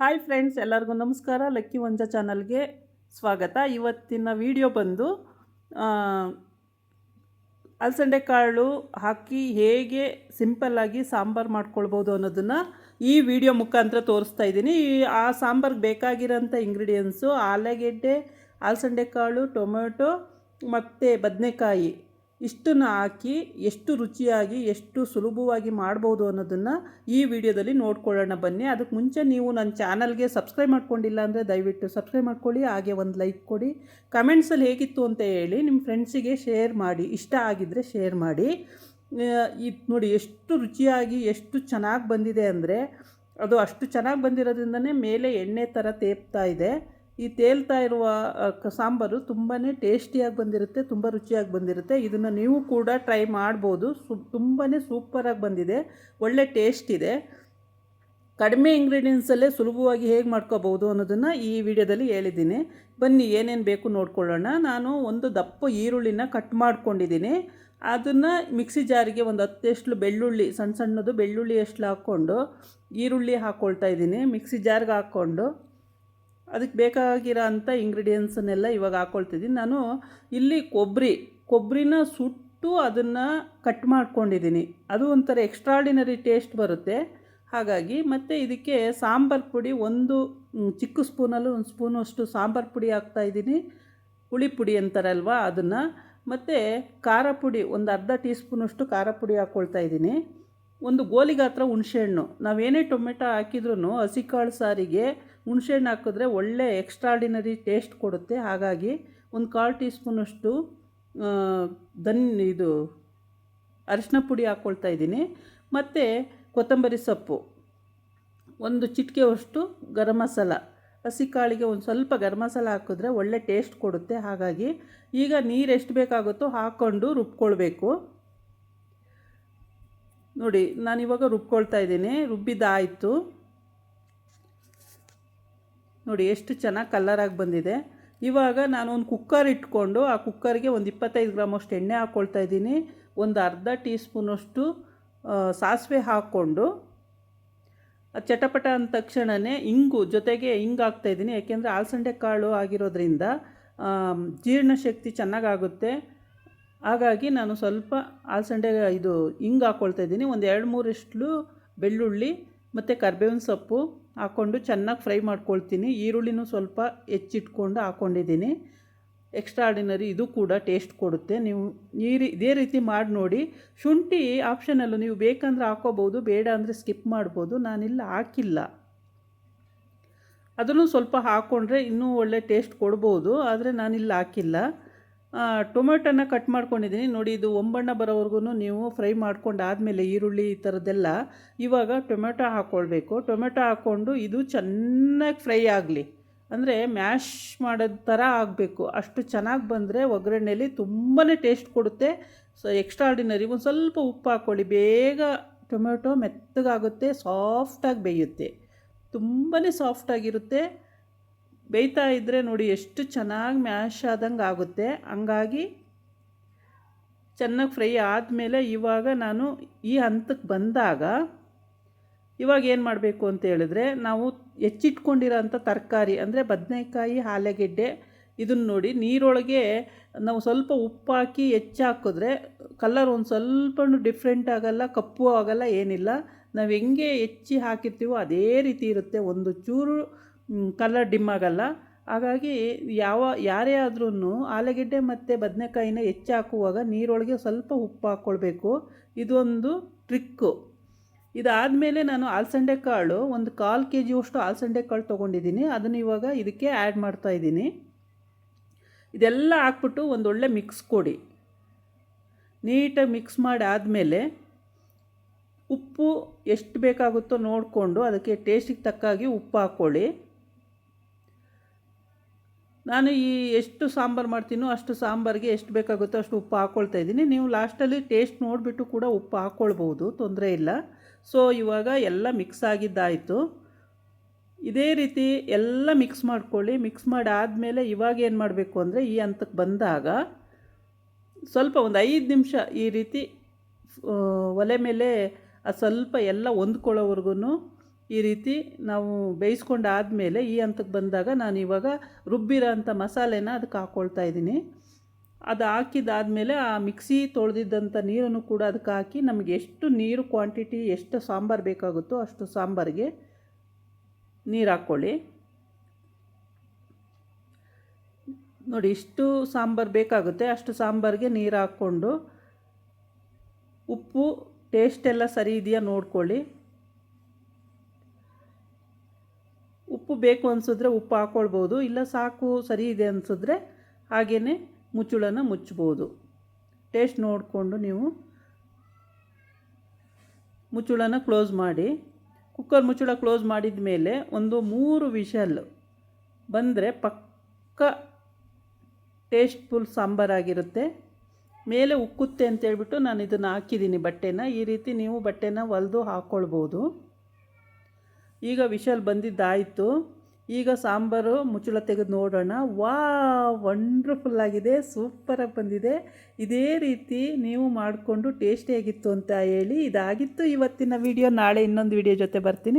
Hi friends, ಎಲ್ಲರಿಗೂ ನಮಸ್ಕಾರ. Lucky ವಂಜ ಚಾನಲ್ಗೆ ಸ್ವಾಗತ. ಇವತ್ತಿನ ವಿಡಿಯೋ ಬಂದು ಅಲಸಂಡೆ ಕಾಳು ಹಾಕಿ ಹೇಗೆ ಸಿಂಪಲ್ಲಾಗಿ ಸಾಂಬಾರು ಮಾಡ್ಕೊಳ್ಬೋದು ಅನ್ನೋದನ್ನು ಈ ವಿಡಿಯೋ ಮುಖಾಂತರ ತೋರಿಸ್ತಾ ಇದ್ದೀನಿ. ಆ ಸಾಂಬಾರ್ಗೆ ಬೇಕಾಗಿರೋಂಥ ಇಂಗ್ರೀಡಿಯೆಂಟ್ಸು ಆಲೂಗೆಡ್ಡೆ, ಅಲಸಂಡೆ ಕಾಳು ಟೊಮೆಟೊ ಮತ್ತು ಬದನೆಕಾಯಿ. ಇಷ್ಟನ್ನು ಹಾಕಿ ಎಷ್ಟು ರುಚಿಯಾಗಿ, ಎಷ್ಟು ಸುಲಭವಾಗಿ ಮಾಡ್ಬೋದು ಅನ್ನೋದನ್ನು ಈ ವಿಡಿಯೋದಲ್ಲಿ ನೋಡ್ಕೊಳ್ಳೋಣ ಬನ್ನಿ. ಅದಕ್ಕೆ ಮುಂಚೆ ನೀವು ನನ್ನ ಚಾನಲ್ಗೆ ಸಬ್ಸ್ಕ್ರೈಬ್ ಮಾಡ್ಕೊಂಡಿಲ್ಲ ಅಂದರೆ ದಯವಿಟ್ಟು ಸಬ್ಸ್ಕ್ರೈಬ್ ಮಾಡ್ಕೊಳ್ಳಿ, ಹಾಗೆ ಒಂದು ಲೈಕ್ ಕೊಡಿ. ಕಮೆಂಟ್ಸಲ್ಲಿ ಹೇಗಿತ್ತು ಅಂತ ಹೇಳಿ ನಿಮ್ಮ ಫ್ರೆಂಡ್ಸಿಗೆ ಶೇರ್ ಮಾಡಿ, ಇಷ್ಟ ಆಗಿದ್ದರೆ ಶೇರ್ ಮಾಡಿ. ಇದು ನೋಡಿ ಎಷ್ಟು ರುಚಿಯಾಗಿ, ಎಷ್ಟು ಚೆನ್ನಾಗಿ ಬಂದಿದೆ ಅಂದರೆ ಅದು ಅಷ್ಟು ಚೆನ್ನಾಗಿ ಬಂದಿರೋದ್ರಿಂದನೇ ಮೇಲೆ ಎಣ್ಣೆ ಥರ ತೇಪ್ತಾ ಇದೆ. ಈ ತೇಲ್ತಾ ಇರುವ ಸಾಂಬಾರು ತುಂಬಾ ಟೇಸ್ಟಿಯಾಗಿ ಬಂದಿರುತ್ತೆ, ತುಂಬ ರುಚಿಯಾಗಿ ಬಂದಿರುತ್ತೆ. ಇದನ್ನು ನೀವು ಕೂಡ ಟ್ರೈ ಮಾಡ್ಬೋದು. ಸು ತುಂಬಾ ಸೂಪರಾಗಿ ಬಂದಿದೆ. ಒಳ್ಳೆ ಟೇಸ್ಟ್ ಇದೆ. ಕಡಿಮೆ ಇಂಗ್ರೀಡಿಯೆಂಟ್ಸಲ್ಲೇ ಸುಲಭವಾಗಿ ಹೇಗೆ ಮಾಡ್ಕೋಬೋದು ಅನ್ನೋದನ್ನು ಈ ವಿಡಿಯೋದಲ್ಲಿ ಹೇಳಿದ್ದೀನಿ. ಬನ್ನಿ, ಏನೇನು ಬೇಕು ನೋಡ್ಕೊಳ್ಳೋಣ. ನಾನು ಒಂದು ದಪ್ಪ ಈರುಳ್ಳಿನ ಕಟ್ ಮಾಡ್ಕೊಂಡಿದ್ದೀನಿ. ಅದನ್ನು ಮಿಕ್ಸಿ ಜಾರಿಗೆ ಒಂದು ಹತ್ತೆಷ್ಟು ಬೆಳ್ಳುಳ್ಳಿ ಸಣ್ಣ ಸಣ್ಣದು ಬೆಳ್ಳುಳ್ಳಿ ಎಷ್ಟು ಹಾಕ್ಕೊಂಡು ಈರುಳ್ಳಿ ಹಾಕ್ಕೊಳ್ತಾ ಇದ್ದೀನಿ. ಮಿಕ್ಸಿ ಜಾರ್ಗೆ ಹಾಕ್ಕೊಂಡು ಅದಕ್ಕೆ ಬೇಕಾಗಿರೋ ಅಂಥ ಇಂಗ್ರೀಡಿಯೆಂಟ್ಸನ್ನೆಲ್ಲ ಇವಾಗ ಹಾಕ್ಕೊಳ್ತಿದ್ದೀನಿ ನಾನು ಇಲ್ಲಿ ಕೊಬ್ಬರಿ, ಕೊಬ್ಬರಿನ ಸುಟ್ಟು ಅದನ್ನು ಕಟ್ ಮಾಡ್ಕೊಂಡಿದ್ದೀನಿ. ಅದು ಒಂಥರ ಎಕ್ಸ್ಟ್ರಾಡಿನರಿ ಟೇಸ್ಟ್ ಬರುತ್ತೆ. ಹಾಗಾಗಿ ಮತ್ತು ಇದಕ್ಕೆ ಸಾಂಬಾರು ಪುಡಿ ಒಂದು ಚಿಕ್ಕ ಸ್ಪೂನಲ್ಲೂ ಒಂದು ಸ್ಪೂನು ಅಷ್ಟು ಸಾಂಬಾರು ಪುಡಿ ಹಾಕ್ತಾಯಿದ್ದೀನಿ ಹುಳಿ ಪುಡಿ ಅಂತಾರಲ್ವ ಅದನ್ನು. ಮತ್ತು ಖಾರ ಪುಡಿ ಒಂದು ಅರ್ಧ ಟೀ ಸ್ಪೂನಷ್ಟು ಖಾರ ಪುಡಿ ಹಾಕ್ಕೊಳ್ತಾ ಇದ್ದೀನಿ. ಒಂದು ಗೋಲಿ ಗಾತ್ರ ಹುಣಸೆಹಣ್ಣು ನಾವೇನೇ ಟೊಮೆಟೊ ಹಾಕಿದ್ರೂ ಹಸಿಕಾಳು ಸಾರಿಗೆ ಹುಣಸೆಹಣ್ಣು ಹಾಕಿದ್ರೆ ಒಳ್ಳೆ ಎಕ್ಸ್ಟ್ರಾರ್ಡಿನರಿ ಟೇಸ್ಟ್ ಕೊಡುತ್ತೆ. ಹಾಗಾಗಿ ಒಂದು ಕಾಲು ಟೀ ಸ್ಪೂನಷ್ಟು ದನ್ ಇದು, ಅರಿಶಿನ ಪುಡಿ ಹಾಕ್ಕೊಳ್ತಾ ಇದ್ದೀನಿ. ಮತ್ತು ಕೊತ್ತಂಬರಿ ಸೊಪ್ಪು. ಒಂದು ಚಿಟಿಕೆಯಷ್ಟು ಗರಂ ಮಸಾಲ. ಹಸಿ ಕಾಳಿಗೆ ಒಂದು ಸ್ವಲ್ಪ ಗರಂ ಮಸಾಲ ಹಾಕಿದ್ರೆ ಒಳ್ಳೆ ಟೇಸ್ಟ್ ಕೊಡುತ್ತೆ. ಹಾಗಾಗಿ ಈಗ ನೀರು ಎಷ್ಟು ಬೇಕಾಗುತ್ತೋ ಹಾಕ್ಕೊಂಡು ರುಬ್ಕೊಳ್ಬೇಕು. ನೋಡಿ ನಾನು ಇವಾಗ ರುಬ್ಕೊಳ್ತಾ ಇದ್ದೀನಿ. ರುಬ್ಬಿದ್ದಾಯಿತು. ನೋಡಿ, ಎಷ್ಟು ಚೆನ್ನಾಗಿ ಕಲ್ಲರಾಗಿ ಬಂದಿದೆ. ಇವಾಗ ನಾನು ಒಂದು ಕುಕ್ಕರ್ ಇಟ್ಕೊಂಡು, ಆ ಕುಕ್ಕರ್ಗೆ ಒಂದು ಇಪ್ಪತ್ತೈದು ಗ್ರಾಮಷ್ಟು ಎಣ್ಣೆ ಹಾಕ್ಕೊಳ್ತಾ ಇದ್ದೀನಿ. ಒಂದು ಅರ್ಧ ಟೀ ಸ್ಪೂನಷ್ಟು ಸಾಸಿವೆ ಹಾಕ್ಕೊಂಡು, ಅದು ಚಟಪಟ ಅಂದ ತಕ್ಷಣವೇ ಇಂಗು ಜೊತೆಗೆ ಹಿಂಗೆ ಹಾಕ್ತಾಯಿದ್ದೀನಿ ಯಾಕೆಂದರೆ ಆಲ್ಸಂಡೆ ಕಾಳು ಆಗಿರೋದ್ರಿಂದ ಜೀರ್ಣಶಕ್ತಿ ಚೆನ್ನಾಗಾಗುತ್ತೆ ಹಾಗಾಗಿ ನಾನು ಸ್ವಲ್ಪ ಆಲ್ಸಂಡೆ ಇದು ಹಿಂಗೆ ಹಾಕ್ಕೊಳ್ತಾ ಇದ್ದೀನಿ. ಒಂದು ಎರಡು ಮೂರಷ್ಟು ಬೆಳ್ಳುಳ್ಳಿ ಮತ್ತು ಕರ್ಬೇವಿನ ಸೊಪ್ಪು ಹಾಕ್ಕೊಂಡು ಚೆನ್ನಾಗಿ ಫ್ರೈ ಮಾಡ್ಕೊಳ್ತೀನಿ. ಈರುಳ್ಳಿನೂ ಸ್ವಲ್ಪ ಹೆಚ್ಚಿಟ್ಕೊಂಡು ಹಾಕ್ಕೊಂಡಿದ್ದೀನಿ ಎಕ್ಸ್ಟ್ರಾ ಆರ್ಡಿನರಿ ಇದು ಕೂಡ ಟೇಸ್ಟ್ ಕೊಡುತ್ತೆ. ನೀವು ಈ ರೀ, ಇದೇ ರೀತಿ ಮಾಡಿ ನೋಡಿ. ಶುಂಠಿ ಆಪ್ಷನಲ್ಲು ನೀವು ಬೇಕಂದ್ರೆ ಹಾಕೋಬೋದು, ಬೇಡ ಅಂದರೆ ಸ್ಕಿಪ್ ಮಾಡ್ಬೋದು. ನಾನಿಲ್ಲ ಹಾಕಿಲ್ಲ. ಅದನ್ನು ಸ್ವಲ್ಪ ಹಾಕ್ಕೊಂಡ್ರೆ ಇನ್ನೂ ಒಳ್ಳೆ ಟೇಸ್ಟ್ ಕೊಡ್ಬೋದು, ಆದರೆ ನಾನಿಲ್ಲಿ ಹಾಕಿಲ್ಲ. ಟೊಮೆಟೊನ ಕಟ್ ಮಾಡ್ಕೊಂಡಿದ್ದೀನಿ. ನೋಡಿ, ಇದು ಒಂಬಣ್ಣ ಬರೋವರೆಗೂ ನೀವು ಫ್ರೈ ಮಾಡ್ಕೊಂಡು ಆದಮೇಲೆ ಈರುಳ್ಳಿ ಈ ಥರದ್ದೆಲ್ಲ ಇವಾಗ ಟೊಮೆಟೊ ಹಾಕ್ಕೊಳ್ಬೇಕು ಟೊಮೆಟೊ ಹಾಕ್ಕೊಂಡು ಇದು ಚೆನ್ನಾಗಿ ಫ್ರೈ ಆಗಲಿ. ಅಂದರೆ ಮ್ಯಾಶ್ ಮಾಡೋದ ಥರ ಆಗಬೇಕು. ಅಷ್ಟು ಚೆನ್ನಾಗಿ ಬಂದರೆ ಒಗ್ಗರಣೆಯಲ್ಲಿ ತುಂಬಾ ಟೇಸ್ಟ್ ಕೊಡುತ್ತೆ. ಸೊ, ಎಕ್ಸ್ಟ್ರಾರ್ಡಿನರಿ ಒಂದು ಸ್ವಲ್ಪ ಉಪ್ಪು ಹಾಕ್ಕೊಳ್ಳಿ. ಬೇಗ ಟೊಮೆಟೊ ಮೆತ್ತಗಾಗುತ್ತೆ, ಸಾಫ್ಟಾಗಿ ಬೇಯುತ್ತೆ. ತುಂಬಾ ಸಾಫ್ಟಾಗಿರುತ್ತೆ. ಬೇಯ್ತಾ ಇದ್ದರೆ ನೋಡಿ ಎಷ್ಟು ಚೆನ್ನಾಗಿ ಮ್ಯಾಶ್ ಆದಂಗೆ ಆಗುತ್ತೆ. ಹಂಗಾಗಿ ಚೆನ್ನಾಗಿ ಫ್ರೈ ಆದಮೇಲೆ ಇವಾಗ ನಾನು ಈ ಹಂತಕ್ಕೆ ಬಂದಾಗ ಇವಾಗ ಏನು ಮಾಡಬೇಕು ಅಂತ ಹೇಳಿದ್ರೆ ನಾವು ಹೆಚ್ಚಿಟ್ಕೊಂಡಿರೋಂಥ ತರಕಾರಿ, ಅಂದರೆ ಬದನೆಕಾಯಿ ಆಲೂಗೆಡ್ಡೆ ಇದನ್ನು ನೋಡಿ ನೀರೊಳಗೆ ನಾವು ಸ್ವಲ್ಪ ಉಪ್ಪು ಹಾಕಿ ಹೆಚ್ಚಾಕಿದ್ರೆ ಕಲರ್ ಒಂದು ಸ್ವಲ್ಪ ಡಿಫ್ರೆಂಟ್ ಆಗಲ್ಲ, ಕಪ್ಪು ಆಗಲ್ಲ, ಏನಿಲ್ಲ. ನಾವು ಹೆಂಗೆ ಹೆಚ್ಚಿ ಹಾಕಿರ್ತೀವೋ ಅದೇ ರೀತಿ ಇರುತ್ತೆ. ಒಂದು ಚೂರು ಕಲರ್ ಡಿಮ್ ಆಗಲ್ಲ. ಹಾಗಾಗಿ ಯಾವ, ಯಾರೇ ಆದ್ರೂ ಆಲೂಗೆಡ್ಡೆ ಮತ್ತು ಬದನೆಕಾಯಿನ ಹೆಚ್ಚು ಹಾಕುವಾಗ ನೀರೊಳಗೆ ಸ್ವಲ್ಪ ಉಪ್ಪು ಹಾಕ್ಕೊಳ್ಬೇಕು. ಇದೊಂದು ಟ್ರಿಕ್ಕು. ಇದಾದಮೇಲೆ ನಾನು ಆಲ್ಸಂಡೆ ಕಾಳು ಒಂದು ಕಾಲು ಕೆ ಜಿಯಷ್ಟು ಆಲ್ಸಂಡೆ ಕಾಳು ತೊಗೊಂಡಿದ್ದೀನಿ. ಅದನ್ನು ಇವಾಗ ಇದಕ್ಕೆ ಆ್ಯಡ್ ಮಾಡ್ತಾ ಇದ್ದೀನಿ. ಇದೆಲ್ಲ ಹಾಕ್ಬಿಟ್ಟು ಒಂದೊಳ್ಳೆ ಮಿಕ್ಸ್ ಕೊಡಿ. ನೀಟಾಗಿ ಮಿಕ್ಸ್ ಮಾಡಿ ಆದಮೇಲೆ ಉಪ್ಪು ಎಷ್ಟು ಬೇಕಾಗುತ್ತೋ ನೋಡಿಕೊಂಡು ಅದಕ್ಕೆ ಟೇಸ್ಟಿಗೆ ತಕ್ಕಾಗಿ ಉಪ್ಪು ಹಾಕ್ಕೊಳ್ಳಿ. ನಾನು ಈ ಎಷ್ಟು ಸಾಂಬಾರು ಮಾಡ್ತೀನೋ ಅಷ್ಟು ಸಾಂಬಾರಿಗೆ ಎಷ್ಟು ಬೇಕಾಗುತ್ತೋ ಅಷ್ಟು ಉಪ್ಪು ಹಾಕ್ಕೊಳ್ತಾ ಇದ್ದೀನಿ. ನೀವು ಲಾಸ್ಟಲ್ಲಿ ಟೇಸ್ಟ್ ನೋಡಿಬಿಟ್ಟು ಕೂಡ ಉಪ್ಪು ಹಾಕ್ಕೊಳ್ಬೋದು ತೊಂದರೆ ಇಲ್ಲ. ಸೊ, ಇವಾಗ ಎಲ್ಲ ಮಿಕ್ಸ್ ಆಗಿದ್ದಾಯಿತು. ಇದೇ ರೀತಿ ಎಲ್ಲ ಮಿಕ್ಸ್ ಮಾಡ್ಕೊಳ್ಳಿ. ಮಿಕ್ಸ್ ಮಾಡಿ ಆದಮೇಲೆ ಇವಾಗ ಏನು ಮಾಡಬೇಕು ಅಂದರೆ ಈ ಹಂತಕ್ಕೆ ಬಂದಾಗ ಸ್ವಲ್ಪ ಒಂದು ಐದು ನಿಮಿಷ ಈ ರೀತಿ ಒಲೆ ಮೇಲೆ ಸ್ವಲ್ಪ ಎಲ್ಲ ಹೊಂದ್ಕೊಳ್ಳೋವರೆಗೂ ಈ ರೀತಿ ನಾವು ಬೇಯಿಸ್ಕೊಂಡಾದಮೇಲೆ ಈ ಹಂತಕ್ಕೆ ಬಂದಾಗ ನಾನು ಇವಾಗ ರುಬ್ಬಿರೋ ಅಂಥ ಮಸಾಲೆನ ಅದಕ್ಕೆ ಹಾಕ್ಕೊಳ್ತಾ ಇದ್ದೀನಿ. ಅದು ಹಾಕಿದಾದಮೇಲೆ ಆ ಮಿಕ್ಸಿ ತೊಳೆದಿದ್ದಂಥ ನೀರನ್ನು ಕೂಡ ಅದಕ್ಕೆ ಹಾಕಿ ನಮಗೆ ಎಷ್ಟು ನೀರು ಕ್ವಾಂಟಿಟಿ, ಎಷ್ಟು ಸಾಂಬಾರು ಬೇಕಾಗುತ್ತೋ ಅಷ್ಟು ಸಾಂಬಾರಿಗೆ ನೀರು ಹಾಕ್ಕೊಳ್ಳಿ. ನೋಡಿ, ಇಷ್ಟು ಸಾಂಬಾರು ಬೇಕಾಗುತ್ತೆ, ಅಷ್ಟು ಸಾಂಬಾರಿಗೆ ನೀರು ಹಾಕ್ಕೊಂಡು ಉಪ್ಪು, ಟೇಸ್ಟ್ ಎಲ್ಲ ಸರಿ ಇದೆಯಾ ನೋಡ್ಕೊಳ್ಳಿ ಉಪ್ಪು ಬೇಕು ಅನಿಸಿದ್ರೆ ಉಪ್ಪು ಹಾಕ್ಕೊಳ್ಬೋದು ಇಲ್ಲ ಸಾಕು ಸರಿ ಇದೆ ಅನಿಸಿದ್ರೆ ಹಾಗೆಯೇ ಮುಚ್ಚಳನ ಮುಚ್ಬೋದು ಟೇಸ್ಟ್ ನೋಡಿಕೊಂಡು ನೀವು ಮುಚ್ಚಳನ ಕ್ಲೋಸ್ ಮಾಡಿ. ಕುಕ್ಕರ್ ಮುಚ್ಚಳ ಕ್ಲೋಸ್ ಮಾಡಿದ ಮೇಲೆ ಒಂದು ಮೂರು ವಿಷಲ್ ಬಂದರೆ ಪಕ್ಕ ಟೇಸ್ಟ್ಫುಲ್ ಸಾಂಬಾರಾಗಿರುತ್ತೆ ಮೇಲೆ ಉಕ್ಕುತ್ತೆ ಅಂತೇಳ್ಬಿಟ್ಟು ನಾನು ಇದನ್ನು ಹಾಕಿದ್ದೀನಿ ಬಟ್ಟೆನ. ಈ ರೀತಿ ನೀವು ಬಟ್ಟೆನ ಹೊಲಿದು ಹಾಕ್ಕೊಳ್ಬೋದು ಈಗ ವಿಶಲ್ ಬಂದಿದ್ದಾಯಿತು. ಈಗ ಸಾಂಬಾರು ಮುಚ್ಚಳ ತೆಗೆದು ನೋಡೋಣ. ವಾ ವಂಡ್ರ್ಫುಲ್ ಆಗಿದೆ ಸೂಪರಾಗಿ ಬಂದಿದೆ. ಇದೇ ರೀತಿ ನೀವು ಮಾಡಿಕೊಂಡು ಟೇಸ್ಟಿಯಾಗಿತ್ತು ಅಂತ ಹೇಳಿ ಇದಾಗಿತ್ತು ಇವತ್ತಿನ ವಿಡಿಯೋ ನಾಳೆ ಇನ್ನೊಂದು ವಿಡಿಯೋ ಜೊತೆ ಬರ್ತೀನಿ.